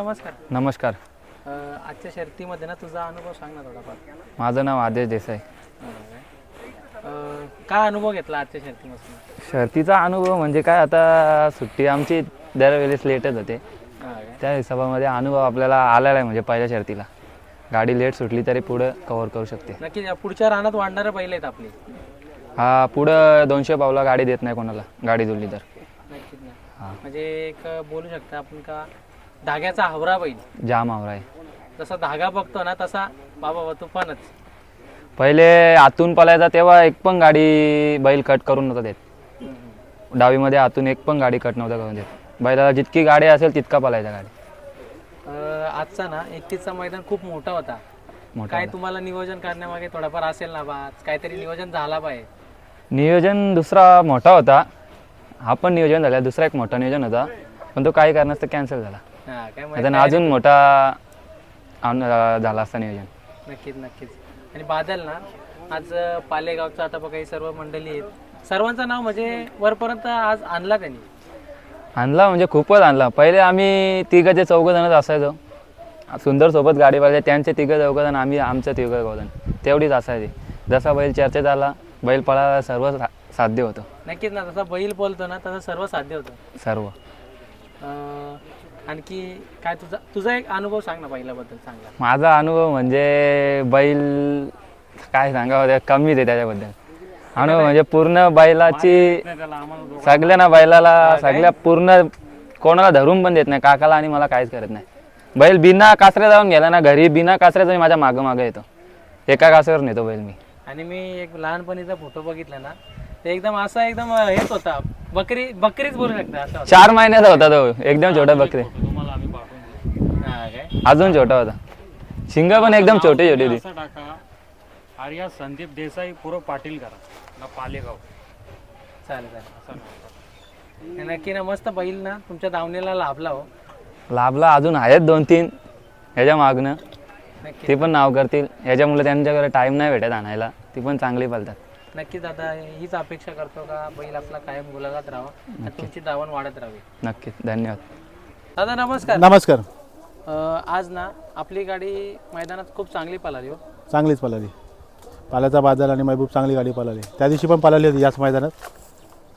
नमस्कार. नमस्कार. अ, आजच्या शर्तीमध्ये ना तुझा अनुभव सांग ना थोडाफार. माझं नाव आदेश देसाई. काय? अ, काय अनुभव घेतला आजच्या शर्तीपासून शर्तीचा अनुभव म्हणजे काय आता सुट्टी आमची दरवेळेस लेटच होते? त्या हिशोबामध्ये अनुभव आपल्याला आलेला आहे म्हणजे पहिल्या शर्तीला. गाडी लेट सुटली तरी पुढं कव्हर करू शकते. नक्की या पुढच्या रानात वाढणारे बैल आहेत आपले. हा पुढं दोनशे पावला गाडी देत नाही कोणाला गाडी जोडली तर. नक्कीच ना. म्हणजे एक बोलू शकता आपण का धाग्याचा हवरा बैल. जाम आवरा आहे. जसा धागा बघतो ना तसा बाबा बा तुफानच. पहिले आतून पलायचा तेव्हा एक पण गाडी बैल कट करून नव्हता देत. डावीमध्ये आतून एक पण गाडी कट नव्हता करून देत. बैलाला जितकी गाडी असेल तितका पलायचा गाडी. अ, आजचा ना एकतीसचा मैदान खूप मोठा होता. मोठा काय तुम्हाला नियोजन करण्यामागे थोडाफार असेल ना बा काहीतरी नियोजन झाला पाहिजे नियोजन दुसरा मोठा होता. हा पण नियोजन झाला दुसरा एक मोठा नियोजन होता. पण तो काही कारणास्तव कॅन्सल झाला. माहिती अजून मोठा झाला असता नियोजन. नक्कीच नक्कीच. आणि बादल ना आज पालेगावचं आता बघा ही सर्व मंडळी आहेत. सर्वांचं नाव म्हणजे वरपर्यंत आज आणला त्यांनी. आणला म्हणजे खूपच आणला. पहिले आम्ही तिघं चौघ जणच असायचो. सुंदर सोबत गाडी पाहिजे त्यांचे तिघं चौघ जण आम्ही आमचं तिघं चौघ जण तेवढीच असायची. जसा बैल चर्चेत आला बैल पळायला सर्व साध्य होतं. नक्कीच ना जसा बैल बोलतो ना तसं सर्व साध्य होतं. सर्व. आणखी काय तुझा तुझा एक अनुभव सांग ना बैलाबद्दल चांगला माझा अनुभव म्हणजे बैल काय सांगावं ते कमीच आहे त्याच्याबद्दल. अनुभव म्हणजे पूर्ण बैलाची सगळ्यांना बैलाला सगळ्या पूर्ण कोणाला धरून पण देत नाही काकाला आणि मला काहीच करत नाही. बैल बिना कासऱ्या जाऊन गेला ना घरी बिना कासऱ्याचा मी माझ्या मागं मागं येतो. एका कासऱ्यावर नेतो बैल मी. आणि मी एक लहानपणीचा फोटो बघितला ना ते एकदम असा एकदम हेच होता. बकरी बकरीच बोलू शकता असा होता. चार महिन्याचा होता तो एकदम छोटा बकरे. हा काय? अजून छोटा होता. शिंग पण एकदम छोटी छोटी होती. असं टाका. आर्या संदीप देसाई पूर्व पाटील करा. ना पालेगाव. चालेल चालेल. नक्की ना मस्त बैल ना. तुमच्या दावणीला लाभला हो. लाभला अजून आहेत दोन तीन. ह्याच्या मागणं नक्की. ते पण नाव करतील. ह्याच्यामुळे त्यांच्याकडे टाईम नाही भेटत आणायला. ती पण चांगली पालतात. नक्कीच आता हीच अपेक्षा करतो का बैल आपला कायम गुलालात राहावा आणि तुमची दावण वाढत राहावी. नक्कीच. धन्यवाद. दादा नमस्कार. नमस्कार. अं, आज ना आपली गाडी मैदानात खूप चांगली पळाली हो. चांगलीच पळाली. पाल्याचा बादल आणि महबूब चांगली गाडी पळाली. त्या दिवशी पण पळाली होती याच मैदानात.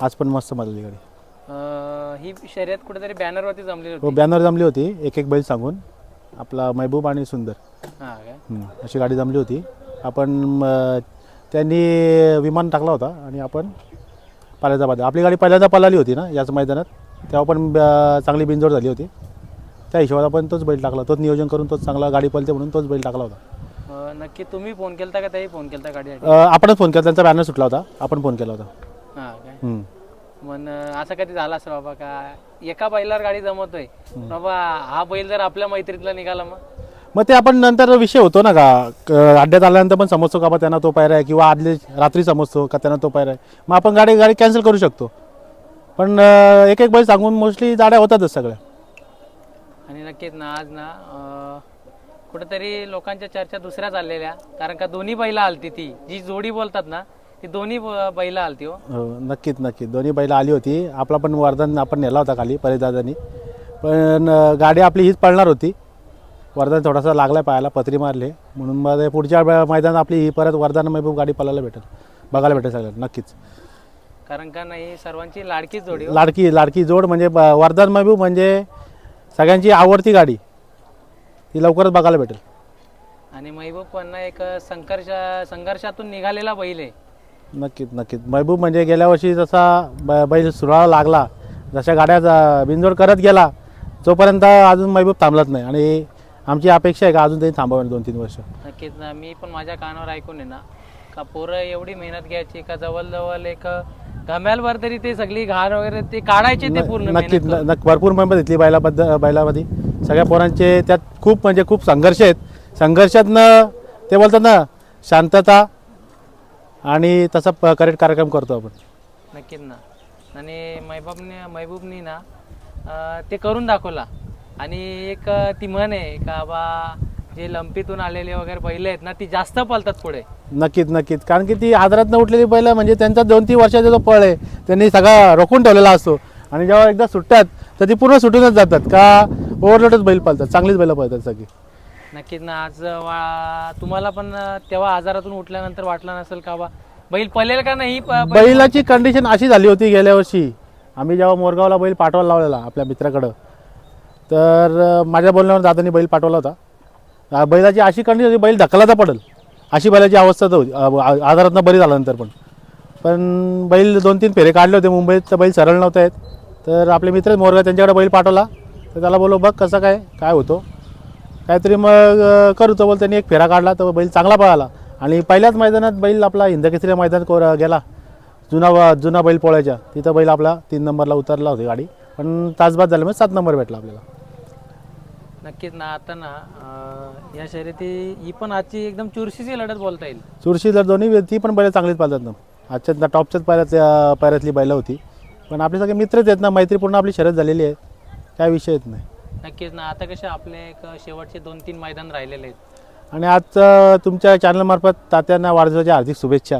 आज पण मस्त पळाली गाडी. अं, ही शर्यत कुठेतरी बॅनरवरती जमली हो होती. बॅनर जमली होती. एक एक बैल सांगून. आपला महबूब आणि सुंदर. हा काय हम्म, अशी गाडी जमली होती. आपण म, त्यांनी विमान टाकला होता आणि आपण पाल्याचा बादल आपली गाडी पहिल्यांदा पळाली होती ना याच मैदानात. तेव्हा पण चांगली बिनजोड झाली होती. त्या हिशोबात आपण तोच बैल टाकला. तोच नियोजन करून तोच चांगला गाडी पळते म्हणून तोच बैल टाकला होता. नक्की तुम्ही फोन केलता का त्याही फोन केलता गाडीसाठी? अं, आपणच फोन केला. त्यांचा बॅनर सुटला होता. आपण फोन केला होता. हा. मग असं कधी झालं असेल बाबा का? एका बैलावर गाडी जमवतोय बाबा हा बैल जर आपल्या मैत्रीतला निघाला मग? मग ते आपण नंतर विषय होतो ना का? क- अड्ड्यात आल्यानंतर पण समजतो का बा त्यांना तो पायरा आहे किंवा आदले रात्री समजतो का त्यांना तो पायरा आहे? मग आपण गाडी गाडी कॅन्सल करू शकतो. पण अं, एक एक बैल सांगून मोस्टली गाड्या होतातच सगळ्या. आणि नक्कीच ना आज ना अं, कुठेतरी लोकांच्या चर्चा दुसऱ्या चाललेल्या. कारण का दोन्ही बैला आलती ती. जी जोडी बोलतात ना ती दोन्ही ब- बैला आलती हो. हो नक्कीच नक्कीच. दोन्ही बैल आली होती. आपला पण वरदान आपण नेला होता खाली परिदादानी पण अं, गाडी आपली हीच पळणार होती. वरदान थोडासा लागला पायाला पत्री मारले. म्हणून मग पुढच्या मैदानात आपली ही परत वरदान महबूब गाडी पळायला भेटेल. बघायला भेटेल सगळ्यांना नक्कीच. कारण का नाही सर्वांची लाडकीच जोडी हो. लाडकी लाडकी जोड म्हणजे वरदान महबूब म्हणजे सगळ्यांची आवडती गाडी. ती लवकरच बघायला भेटेल. आणि महबूब पण एक संघर्ष संघर्षातून निघालेला बैल आहे. नक्कीच नक्कीच. महबूब म्हणजे गेल्या वर्षी जसा ब बैल सुराळा लागला जशा गाड्या बिनजोड करत गेला जोपर्यंत अजून महबूब थांबलाच नाही. आणि आमची अपेक्षा आहे का अजून तरी थांबावेल दोन तीन वर्ष? नक्कीच ना. मी पण माझ्या कानावर ऐकून आहे ना का पोरं एवढी मेहनत घ्यायची का जवळजवळ एक गम्यालवर तरी ते सगळी घाण वगैरे ते काढायचे ते पूर्ण नक्कीच मेहनत न- भरपूर मेहनत घेतली बैलाबद्दल बैलामध्ये. सगळ्या पोरांचे त्यात खूप म्हणजे खूप संघर्ष आहेत. संघर्षातनं ते बोलतात ना शांतता आणि तसा करेक्ट कार्यक्रम करतो आपण. करून. नक्कीच ना. आणि महबूबने महबूबनी ना अं, ते करून दाखवला. आणि एक ती म्हण आहे का बा जे लंपीतून आलेले वगैरे बैल आहेत ना ती जास्त पळतात पुढे. नक्कीच नक्कीच. कारण की ती आदरात उठलेली बैल म्हणजे त्यांचा दोन तीन वर्षाचा जो पळ आहे त्यांनी सगळा रोखून ठेवलेला असतो. आणि जेव्हा एकदा सुटतात तर ती पूर्ण सुटूनच जातात. का ओव्हरलोडच बैल पाळतात चांगलीच बैल पाळतात सगळी. नक्कीच ना आज वा तुम्हाला पण तेव्हा आजारातून उठल्यानंतर वाटलं नसेल का बा बैल पळेल का नाही? बैलाची कंडिशन अशी झाली होती गेल्या वर्षी. आम्ही जेव्हा मोरगावला बैल पाठवायला लावलेला आपल्या मित्राकडं तर माझ्या बोलण्यावर दादांनी बैल पाठवला होता. बैलाची अशी कंडिशन होती बैल ढकलाचा पडेल. अशी बैलाची अवस्था तर होती. आ- आजारातनं बरी झाल्यानंतर पण. पण बैल दोन तीन फेरे काढले होते. मुंबईत तर बैल सरळ नव्हता आहेत. तर आपले मित्र मोरगा त्यांच्याकडे बैल पाठवला. तर त्याला बोलो बघ कसं काय काय होतो. काहीतरी मग करू तो बोल त्यांनी एक फेरा काढला. तर बैल चांगला पळाला. आणि पहिल्याच मैदानात बैल आपला हिंदकेसरी मैदान कोर गेला. जुना जुना बैल पोळ्याच्या. तिथं बैल आपला तीन नंबरला उतरला होती गाडी. पण तासबाद झाल्यामुळे सात नंबर भेटला आपल्याला. नक्कीच ना आता ना अं, या शर्यती ही पण आजची एकदम चुरशीची लढत बोलता येईल. चुरशी जर दोन्ही ती पण बैल चांगलीच पाळतात ना. आजच्या ना टॉपच्याच पायऱ्यात पायऱ्यातली बैलं होती. पण आपले सगळे मित्रच आहेत ना मैत्रीपूर्ण आपली शर्यत झालेली आहे. काय विषय येत नाही. नक्कीच ना आता कसे आपले एक शेवटचे दोन तीन मैदान राहिलेले आहेत. आणि आज अं, तुमच्या चॅनलमार्फत तात्यांना वाढदिवसाच्या हार्दिक शुभेच्छा.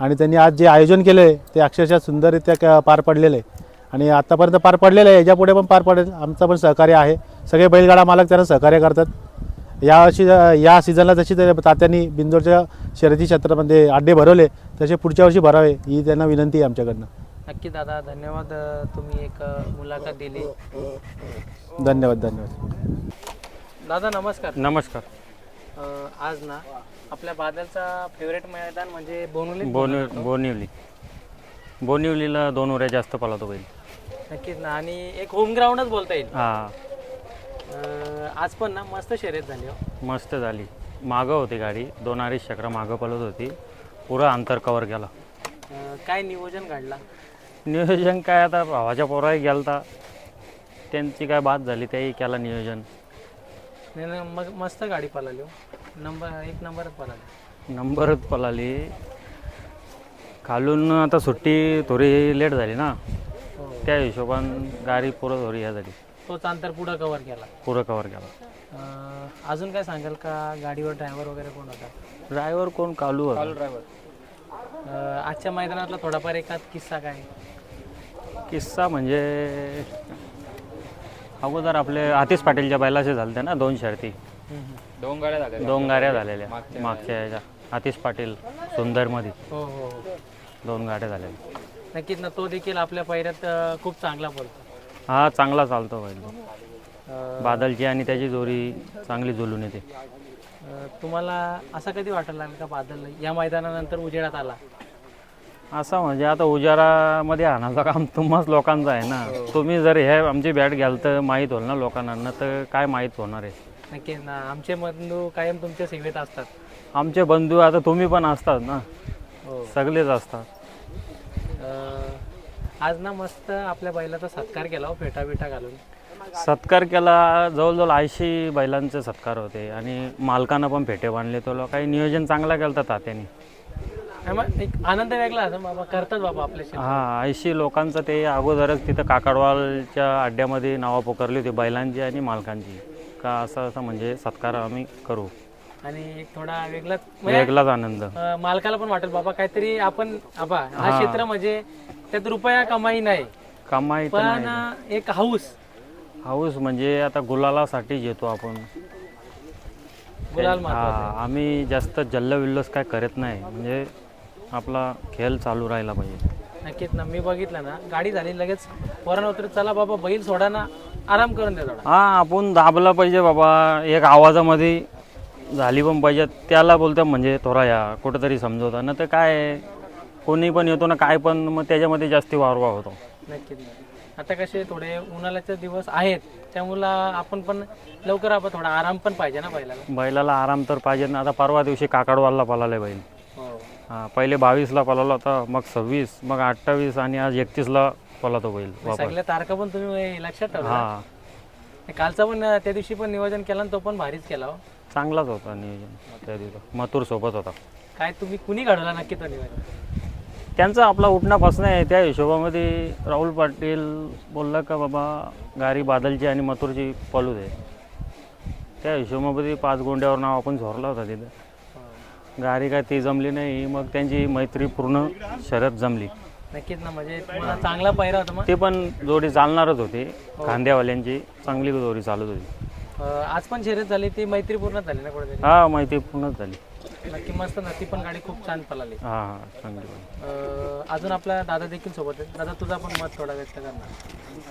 आणि त्यांनी आज जे आयोजन केलं आहे ते अक्षरशः सुंदररित्या क- पार पडलेलं आहे. आणि आत्तापर्यंत पार पडलेलं आहे. याच्यापुढे पण पार पडेल. आमचं पण सहकार्य आहे. सगळे बैलगाडा मालक त्यांना सहकार्य करतात. यावर्षी या सीझनला जशी ते तात्यांनी बिंदोरच्या शर्यती क्षेत्रामध्ये अड्डे भरवले तसे पुढच्या वर्षी भरावे ही त्यांना विनंती आहे आमच्याकडनं. नक्की दादा धन्यवाद. तुम्ही एक मुलाखत दिली. धन्यवाद धन्यवाद. दादा नमस्कार. नमस्कार. आज ना आपल्या बादलचा फेवरेट मैदान म्हणजे बोनुली बोनि बोनिवली. बोनिवलीला दोन उऱ्या जास्त पळतो बैल. नक्कीच ना. आणि एक होम ग्राउंडच बोलता येईल. हा. अं, आज पण ना मस्त शर्यत झाली हो. मस्त झाली. मागं होती गाडी. दोन अडीच चक्र मागं पळत होती. पुरं अंतर कवर केला. अं, काय नियोजन काढला नियोजन काय आता? भावाच्या पोराही गेलता. त्यांची काय बात झाली त्याही केला नियोजन. नाही, नाही, मग मस्त गाडी पळाली हो. नंबर एक नंबरच पळाली. नंबरच पळाली. खालून आता सुट्टी थोडी लेट झाली ना. त्या हिशोबान गाडी पुरं थोडी ह्या झाली तोच अंतर पुढं कव्हर केला. पुरं कवर केला. अं, अजून काय सांगाल का? गाडीवर ड्रायव्हर वगैरे कोण होता? ड्रायव्हर कोण? कालू होता. अं, आजच्या मैदानातला थोडाफार एखाद किस्सा काय? किस्सा म्हणजे अगोदर आपले आतिश पाटीलच्या बैलाचे झाले ना दोन शर्ती. दोन गाड्या झाल्या. दोन गाड्या झालेल्या. मागच्या ह्याच्या आतिश पाटील सुंदरमध्ये. हो हो हो. दोन गाड्या झालेल्या. नक्कीच ना तो देखील आपल्या पहिऱ्यात अं, खूप चांगला पडतो. हा चांगला चालतो बैल. अं, बादलची आणि त्याची जोडी चांगली जुलून येते. अं, तुम्हाला असं कधी वाटायला लागलं का बादल या मैदानानंतर उजेडात आला? असं म्हणजे आता उजारामध्ये आणायचं काम तुम्हाच लोकांचं आहे ना. तुम्ही जर हे आमची बॅट घ्याल तर माहीत होईल ना लोकांना तर काय माहीत होणार आहे. नक्कीच ना आमचे बंधू कायम तुमच्या सेवेत असतात. आमचे बंधू आता तुम्ही पण असतात ना. हो. सगळेच असतात. आज ना मस्त आपल्या बैलाचा सत्कार केला हो फेटा बिटा घालून. सत्कार केला जवळजवळ ऐंशी बैलांचे सत्कार होते आणि मालकानं पण फेटे बांधले. तो काही नियोजन चांगला केलं तात्याने. नाही मग एक आनंद वेगळा असं बाबा करतात बाबा आपल्या शेतात. हा ऐंशी लोकांचं ते अगोदरच तिथं काकडवालच्या अड्ड्यामध्ये नावं पुकारली होती बैलांची आणि मालकांची. का असं असं म्हणजे सत्कार आम्ही करू. आणि एक थोडा वेगळाच म्हणजे वेगळाच आनंद. अं, मालकाला पण वाटेल बाबा काहीतरी आपण आबा हा क्षेत्र म्हणजे त्यात रुपया कमाई नाही. कमाई तर पण नाही. एक हाऊस. हाऊस म्हणजे आता गुलालासाठीच येतो आपण. गुलाल हा आम्ही जास्त जल्लविल्लस काय करत नाही. म्हणजे आपला खेळ चालू राहिला पाहिजे. नक्कीच ना मी बघितलं ना गाडी झाली लगेच पोरानं उतरत चला बाबा बैल सोडा ना आराम करून थोडा. हा आपण दाबला पाहिजे बाबा एक आवाजामध्ये झाली पण पाहिजे त्याला बोलतो म्हणजे थोडा या कुठंतरी समजवता. ना तर काय कोणी पण येतो ना काय पण मग त्याच्यामध्ये जास्ती वारवा होतो. नक्कीच. आता कसे थोडे उन्हाळ्याचे दिवस आहेत त्यामुळं आपण पण लवकर आपण थोडा आराम पण पाहिजे ना बैलाला. बैलाला आराम तर पाहिजे. ना आता परवा दिवशी काकडवालला पळाले बैल. हो. हा पहिले बावीसला पळाला होता मग सव्वीस मग अठ्ठावीस आणि आज एकतीसला पळतो बैल वापस. सगळ्या तारखा पण तुम्ही लक्षात ठेवा. हा. कालचा पण त्या दिवशी पण नियोजन केला आणि तो पण भारीच केला हो. चांगलाच होता नियोजन त्या दिवशी मथुर सोबत होता. काय तुम्ही कुणी घडवला नक्की तो त्यांचा आपला उठणापासून आहे त्या हिशोबामध्ये राहुल पाटील बोलला का बाबा गाडी बादलची आणि मथुरची पळू दे. त्या हिशोबामध्ये पाच गोंड्यावर नाव आपण झोरला होता तिथं. गाडी काय ती जमली नाही मग त्यांची मैत्री पूर्ण शर्यत जमली. नक्कीच ना म्हणजे तुम्हाला चांगला पहिरा होता मग. ते पण जोडी चालणारच होते. खांद्यावाल्यांची चांगली जोडी चालत होती. अं, आज पण शर्यत झाली ती मैत्रीपूर्ण झाली ना कुठेतरी? हा माहिती पूर्णच झाली. नक्की मस्त ना ती पण गाडी खूप छान पळाली. हा हा चांगली. अं, अजून आपला दादा देखील सोबत आहे दादा तुझा पण मत थोडा व्यक्त करणार